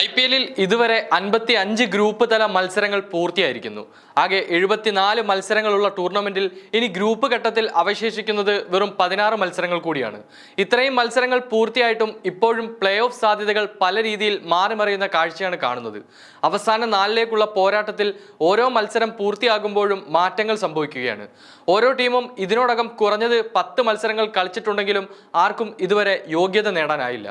I P എല്ലിൽ ഇതുവരെ അൻപത്തി അഞ്ച് ഗ്രൂപ്പ് തല മത്സരങ്ങൾ പൂർത്തിയായിരിക്കുന്നു. ആകെ എഴുപത്തിനാല് മത്സരങ്ങളുള്ള ടൂർണമെന്റിൽ ഇനി ഗ്രൂപ്പ് ഘട്ടത്തിൽ അവശേഷിക്കുന്നത് വെറും പതിനാറ് മത്സരങ്ങൾ കൂടിയാണ്. ഇത്രയും മത്സരങ്ങൾ പൂർത്തിയായിട്ടും ഇപ്പോഴും പ്ലേ ഓഫ് സാധ്യതകൾ പല രീതിയിൽ മാറിമറിയുന്ന കാഴ്ചയാണ് കാണുന്നത്. അവസാന നാലിലേക്കുള്ള പോരാട്ടത്തിൽ ഓരോ മത്സരം പൂർത്തിയാകുമ്പോഴും മാറ്റങ്ങൾ സംഭവിക്കുകയാണ്. ഓരോ ടീമും ഇതിനോടകം കുറഞ്ഞത് പത്ത് മത്സരങ്ങൾ കളിച്ചിട്ടുണ്ടെങ്കിലും ആർക്കും ഇതുവരെ യോഗ്യത നേടാനായില്ല.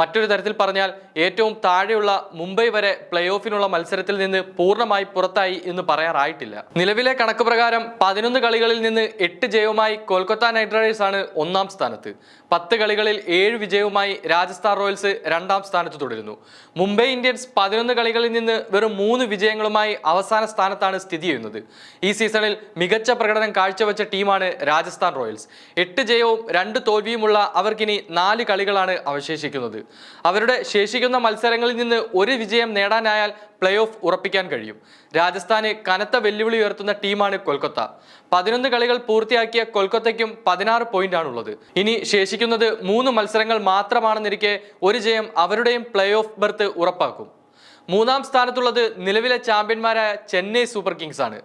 മറ്റൊരു തരത്തിൽ പറഞ്ഞാൽ ഏറ്റവും താഴെയുള്ള മുംബൈ വരെ പ്ലേ ഓഫിനുള്ള മത്സരത്തിൽ നിന്ന് പൂർണമായി പുറത്തായി എന്ന് പറയാറായിട്ടില്ല. നിലവിലെ കണക്ക് പ്രകാരം പതിനൊന്ന് കളികളിൽ നിന്ന് എട്ട് ജയവുമായി കൊൽക്കത്ത നൈറ്റ് റൈഡേഴ്സ് ആണ് ഒന്നാം സ്ഥാനത്ത്. പത്ത് കളികളിൽ ഏഴ് വിജയവുമായി രാജസ്ഥാൻ റോയൽസ് രണ്ടാം സ്ഥാനത്ത് തുടരുന്നു. മുംബൈ ഇന്ത്യൻസ് പതിനൊന്ന് കളികളിൽ നിന്ന് വെറും മൂന്ന് വിജയങ്ങളുമായി അവസാന സ്ഥാനത്താണ് സ്ഥിതി ചെയ്യുന്നത്. ഈ സീസണിൽ മികച്ച പ്രകടനം കാഴ്ചവെച്ച ടീമാണ് രാജസ്ഥാൻ റോയൽസ്. എട്ട് ജയവും രണ്ട് തോൽവിയുമുള്ള അവർക്കിനി നാല് കളികളാണ് അവശേഷിക്കുന്നത്. അവരുടെ ശേഷിക്കുന്ന മത്സരങ്ങളിൽ നിന്ന് ഒരു വിജയം നേടാനായാൽ പ്ലേ ഓഫ് ഉറപ്പിക്കാൻ കഴിയും. രാജസ്ഥാന് കനത്ത വെല്ലുവിളി ഉയർത്തുന്ന ടീമാണ് കൊൽക്കത്ത. പതിനൊന്ന് കളികൾ പൂർത്തിയാക്കിയ കൊൽക്കത്തയ്ക്കും പതിനാറ് പോയിന്റ് ആണുള്ളത്. ഇനി ശേഷിക്കുന്നത് മൂന്ന് മത്സരങ്ങൾ മാത്രമാണെന്നിരിക്കെ ഒരു ജയം അവരുടെയും പ്ലേ ഓഫ് ബർത്ത് ഉറപ്പാക്കും. മൂന്നാം സ്ഥാനത്തുള്ളത് നിലവിലെ ചാമ്പ്യന്മാരായ ചെന്നൈ സൂപ്പർ കിങ്സ് ആണ്.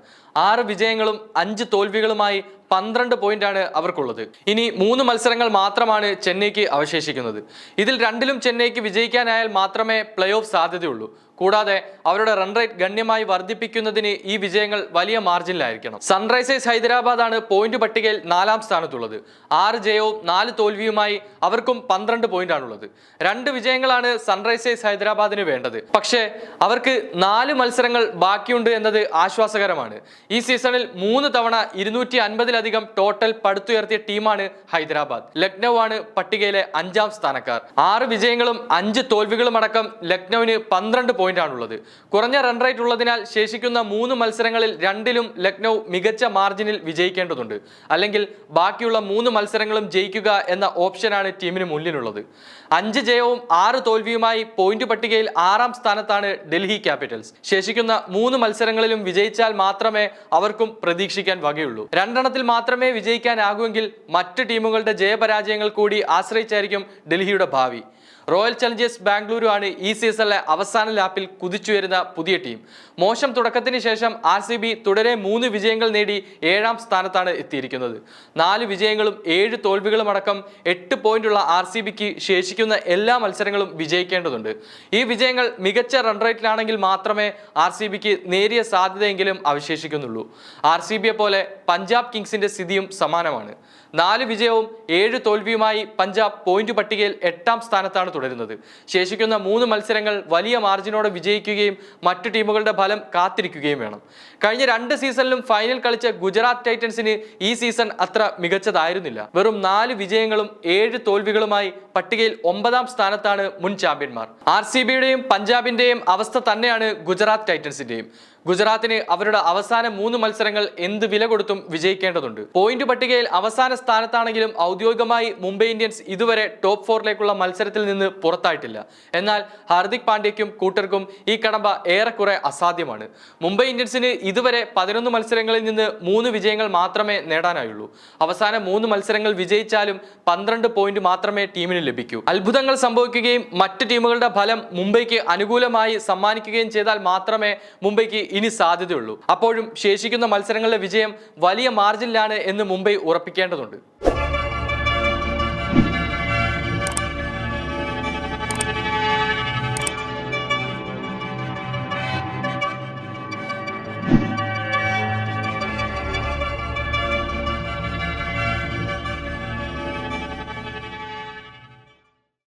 ആറ് വിജയങ്ങളും അഞ്ച് തോൽവികളുമായി പന്ത്രണ്ട് പോയിന്റ് ആണ് അവർക്കുള്ളത്. ഇനി മൂന്ന് മത്സരങ്ങൾ മാത്രമാണ് ചെന്നൈക്ക് അവശേഷിക്കുന്നത്. ഇതിൽ രണ്ടിലും ചെന്നൈക്ക് വിജയിക്കാനായാൽ മാത്രമേ പ്ലേ ഓഫ് സാധ്യതയുള്ളൂ. കൂടാതെ അവരുടെ റൺ റേറ്റ് ഗണ്യമായി വർദ്ധിപ്പിക്കുന്നതിന് ഈ വിജയങ്ങൾ വലിയ മാർജിനിലായിരിക്കണം സൺറൈസേഴ്സ് ഹൈദരാബാദ് ആണ് പോയിന്റ് പട്ടികയിൽ നാലാം സ്ഥാനത്തുള്ളത്. ആറ് ജയവും നാല് തോൽവിയുമായി അവർക്കും പന്ത്രണ്ട് പോയിന്റ് ആണുള്ളത്. രണ്ട് വിജയങ്ങളാണ് സൺറൈസേഴ്സ് ഹൈദരാബാദിന് വേണ്ടത്. പക്ഷേ അവർക്ക് നാല് മത്സരങ്ങൾ ബാക്കിയുണ്ട് എന്നത് ആശ്വാസകരമാണ്. ഈ സീസണിൽ മൂന്ന് തവണ ഇരുന്നൂറ്റി അൻപതിലധികം ടോട്ടൽ പടുത്തുയർത്തിയ ടീമാണ് ഹൈദരാബാദ്. ലക്നൗ ആണ് പട്ടികയിലെ അഞ്ചാം സ്ഥാനക്കാർ. ആറ് വിജയങ്ങളും അഞ്ച് തോൽവികളും അടക്കം ലക്നൌവിന് പന്ത്രണ്ട് പോയിന്റ് ആണുള്ളത് കുറഞ്ഞ റൺ റേറ്റ് ഉള്ളതിനാൽ ശേഷിക്കുന്ന മൂന്ന് മത്സരങ്ങളിൽ രണ്ടിലും ലക്നൗ മികച്ച മാർജിനിൽ വിജയിക്കേണ്ടതുണ്ട്. അല്ലെങ്കിൽ ബാക്കിയുള്ള മൂന്ന് മത്സരങ്ങളും ജയിക്കുക എന്ന ഓപ്ഷനാണ് ടീമിന് മുന്നിലുള്ളത്. അഞ്ച് ജയവും ആറ് തോൽവിയുമായി പോയിന്റ് പട്ടികയിൽ ആറാം സ്ഥാനത്താണ് ഡൽഹി ക്യാപിറ്റൽസ് ശേഷിക്കുന്ന മൂന്ന് മത്സരങ്ങളിലും വിജയിച്ചാൽ മാത്രമേ അവർക്കും പ്രതീക്ഷിക്കാൻ വകയുള്ളൂ. രണ്ടെണ്ണത്തിൽ മാത്രമേ വിജയിക്കാനാകുമെങ്കിൽ മറ്റ് ടീമുകളുടെ ജയപരാജയങ്ങൾ കൂടി ആശ്രയിച്ചായിരിക്കും ഡൽഹിയുടെ ഭാവി. റോയൽ ചലഞ്ചേഴ്സ് ബാംഗ്ലൂരു ആണ് ഈ സീസണിലെ അവസാന ലാപ്പിൽ കുതിച്ചുയരുന്ന പുതിയ ടീം. മോശം തുടക്കത്തിന് ശേഷം ആർ സി ബി തുടരെ മൂന്ന് വിജയങ്ങൾ നേടി ഏഴാം സ്ഥാനത്താണ് എത്തിയിരിക്കുന്നത്. നാല് വിജയങ്ങളും ഏഴ് തോൽവികളും അടക്കം എട്ട് പോയിന്റുള്ള ആർ സി ബിക്ക് ശേഷിക്കുന്ന എല്ലാ മത്സരങ്ങളും വിജയിക്കേണ്ടതുണ്ട്. ഈ വിജയങ്ങൾ മികച്ച റൺ റേറ്റിലാണെങ്കിൽ മാത്രമേ ആർ സി ബിക്ക് നേരിയ സാധ്യതയെങ്കിലും അവശേഷിക്കുന്നുള്ളൂ. ആർ സി ബിയെ പോലെ പഞ്ചാബ് കിങ്സിന്റെ സ്ഥിതിയും സമാനമാണ്. നാല് വിജയവും ഏഴ് തോൽവിയുമായി പഞ്ചാബ് പോയിന്റ് പട്ടികയിൽ എട്ടാം സ്ഥാനത്താണ് തുടരുന്നത്. ശേഷിക്കുന്ന മൂന്ന് മത്സരങ്ങൾ വലിയ മാർജിനോടെ വിജയിക്കുകയും മറ്റു ടീമുകളുടെ ഫലം കാത്തിരിക്കുകയും വേണം. കഴിഞ്ഞ രണ്ട് സീസണിലും ഫൈനൽ കളിച്ച ഗുജറാത്ത് ടൈറ്റൻസിന് ഈ സീസൺ അത്ര മികച്ചതായിരുന്നില്ല. വെറും നാല് വിജയങ്ങളും ഏഴ് തോൽവികളുമായി പട്ടികയിൽ ഒമ്പതാം സ്ഥാനത്താണ് മുൻ ചാമ്പ്യന്മാർ. ആർ സി ബിയുടെയും പഞ്ചാബിന്റെയും അവസ്ഥ തന്നെയാണ് ഗുജറാത്ത് ടൈറ്റൻസിന്റെയും. ഗുജറാത്തിന് അവരുടെ അവസാന മൂന്ന് മത്സരങ്ങൾ എന്ത് വില കൊടുത്തും വിജയിക്കേണ്ടതുണ്ട്. പോയിന്റ് പട്ടികയിൽ അവസാന സ്ഥാനത്താണെങ്കിലും ഔദ്യോഗികമായി മുംബൈ ഇന്ത്യൻസ് ഇതുവരെ ടോപ്പ് ഫോറിലേക്കുള്ള മത്സരത്തിൽ നിന്ന് പുറത്തായിട്ടില്ല. എന്നാൽ ഹാർദിക് പാണ്ഡ്യയ്ക്കും കൂട്ടർക്കും ഈ കടമ്പ ഏറെക്കുറെ അസാധ്യമാണ്. മുംബൈ ഇന്ത്യൻസിന് ഇതുവരെ പതിനൊന്ന് മത്സരങ്ങളിൽ നിന്ന് മൂന്ന് വിജയങ്ങൾ മാത്രമേ നേടാനായുള്ളൂ. അവസാന മൂന്ന് മത്സരങ്ങൾ വിജയിച്ചാലും പന്ത്രണ്ട് പോയിന്റ് മാത്രമേ ടീമിന് ലഭിക്കൂ. അത്ഭുതങ്ങൾ സംഭവിക്കുകയും മറ്റ് ടീമുകളുടെ ഫലം മുംബൈക്ക് അനുകൂലമായി സമ്മാനിക്കുകയും ചെയ്താൽ മാത്രമേ മുംബൈക്ക് ഇനി സാധ്യതയുള്ളൂ. അപ്പോഴും ശേഷിക്കുന്ന മത്സരങ്ങളിലെ വിജയം വലിയ മാർജിനിലാണ് എന്ന് മുംബൈ ഉറപ്പിക്കേണ്ടതുണ്ട്. saber.